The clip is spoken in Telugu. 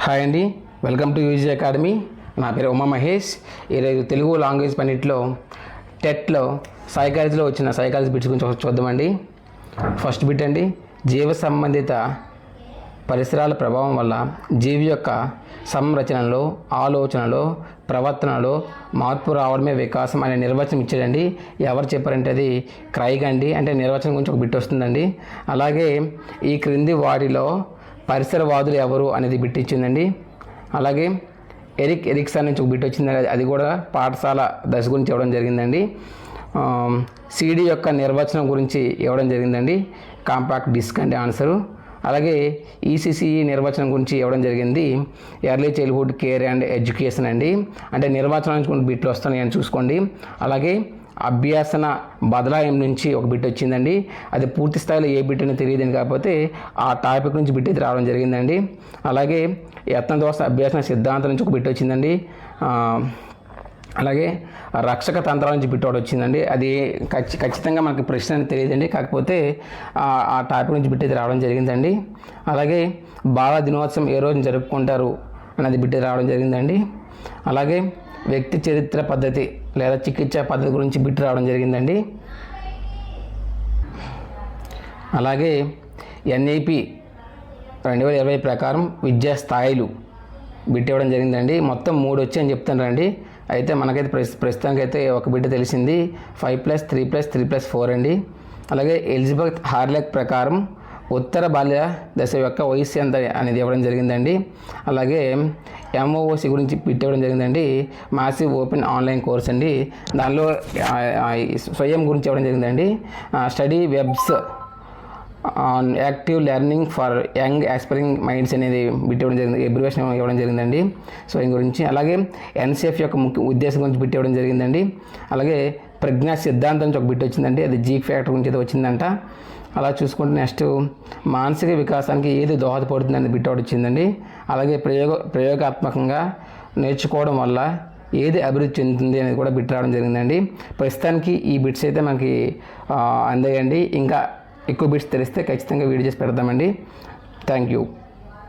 హాయ్ అండి. Welcome to UG academy. నా పేరు ఉమా మహేష్. ఈరోజు తెలుగు లాంగ్వేజ్ పన్నిట్లో టెట్లో సైకాలజీలో వచ్చిన సైకాలజీ బిట్స్ గురించి చూద్దామండి. ఫస్ట్ బిట్ అండి జీవ సంబంధిత పరిసరాల ప్రభావం వల్ల జీవి యొక్క సంరచనలో ఆలోచనలో ప్రవర్తనలో మార్పు రావడమే వికాసం అనే నిర్వచనం ఇచ్చాడండి. ఎవరు చెప్పారంటే అది క్రైగ్ అండి. అంటే నిర్వచనం గురించి ఒక బిట్ వస్తుందండి. అలాగే ఈ క్రింది వారిలో పరిసరవాదులు ఎవరు అనేది బిట్ ఇచ్చిందండి. అలాగే ఎరిక్ ఎరిక్సన్ నుంచి ఒక బిట్ వచ్చింది. అది కూడా పాఠశాల దశ గురించి ఇవ్వడం జరిగిందండి. సిడి యొక్క నిర్వచనం గురించి ఇవ్వడం జరిగిందండి. కాంపాక్ట్ డిస్క్ అంటే ఆన్సరు. అలాగే ఈసీసీ నిర్వచనం గురించి ఇవ్వడం జరిగింది. Early childhood care and education అండి. అంటే నిర్వచనం నుంచి కొన్ని బిట్లు వస్తున్నాయని చూసుకోండి. అలాగే అభ్యాసన బదలాయం నుంచి ఒక బిట్ వచ్చిందండి. అది పూర్తి స్థాయిలో ఏ బిట్ అని కాకపోతే ఆ టాపిక్ నుంచి బిట్ అయితే రావడం జరిగిందండి. అలాగే యత్న దోష అభ్యాసన సిద్ధాంతం నుంచి ఒక బిట్ వచ్చిందండి. అలాగే రక్షక తంత్రాల నుంచి బిట్ ఒకటి వచ్చిందండి. అది ఖచ్చి ఖచ్చితంగా మనకి ప్రశ్న అని తెలియదండి. కాకపోతే ఆ- టాపిక్ నుంచి బిట్ అయితే రావడం జరిగిందండి. అలాగే బాల దినోత్సవం ఏ రోజున జరుపుకుంటారు అనేది బిట్ రావడం జరిగిందండి. అలాగే వ్యక్తి చరిత్ర పద్ధతి లేదా చికిత్స పద్ధతి గురించి బిట్ రావడం జరిగిందండి. అలాగే ఎన్ఈపి రెండు వేల ఇరవై ప్రకారం విద్యా స్థాయిలు బిట్ ఇవ్వడం జరిగిందండి. మొత్తం మూడు వచ్చాయని చెప్తానండి అయితే మనకైతే ప్రస్ ప్రస్తుతానికి అయితే ఒక బిడ్డ తెలిసింది. Five plus three plus three plus four అండి. అలాగే ఎలిజబెత్ హార్లెక్ ప్రకారం ఉత్తర బాల్య దశ యొక్క వయస్సు ఎంత అనేది ఇవ్వడం జరిగిందండి. అలాగే ఎంఓఓసి గురించి బిట్ ఇవ్వడం జరిగిందండి. మాసివ్ ఓపెన్ ఆన్లైన్ కోర్స్ అండి. దానిలో స్వయం గురించి ఇవ్వడం జరిగిందండి. Study webs on active learning for young aspiring minds అనేది బిట్ ఇవ్వడం జరిగింది ఎబ్రివేషన్ ఇవ్వడం జరిగిందండి. సో దీని గురించి అలాగే ఎన్సీఎఫ్ యొక్క ముఖ్య ఉద్దేశం గురించి బిట్ ఇవ్వడం జరిగిందండి. అలాగే ప్రజ్ఞా సిద్ధాంతం నుంచి ఒక బిట్ వచ్చిందండి అది జీ ఫ్యాక్టర్ గురించి అయితే వచ్చిందంట. అలా చూసుకుంటే నెక్స్ట్ మానసిక వికాసానికి ఏది దోహదపడుతుంది అనేది బిట్ ఒకటి వచ్చిందండి. అలాగే ప్రయోగ ప్రయోగాత్మకంగా నేర్చుకోవడం వల్ల ఏది అభివృద్ధి చెందుతుంది అనేది కూడా బిట్ రావడం జరిగిందండి. ప్రస్తుతానికి ఈ బిట్స్ అయితే మనకి అందాయండి. ఇంకా ఎక్కువ బిట్స్ తెలిస్తే ఖచ్చితంగా వీడియో చేసి పెడతామండి. Thank you